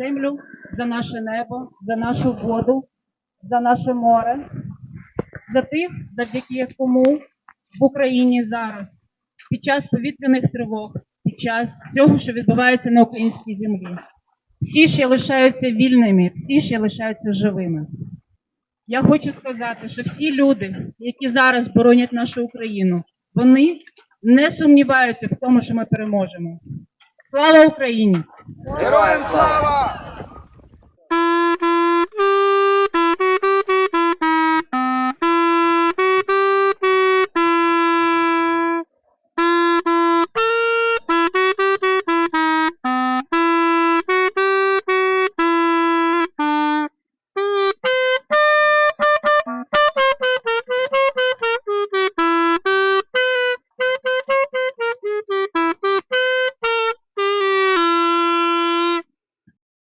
землю, за наше небо, за нашу воду, за наше море, за тих, завдяки кому в Україні зараз, під час повітряних тривог, під час всього, що відбувається на українській землі, всі ще лишаються вільними, всі ще лишаються живими. Я хочу сказати, що всі люди, які зараз боронять нашу Україну, вони не сумніваються в тому, що ми переможемо. Слава Україні! Героям слава!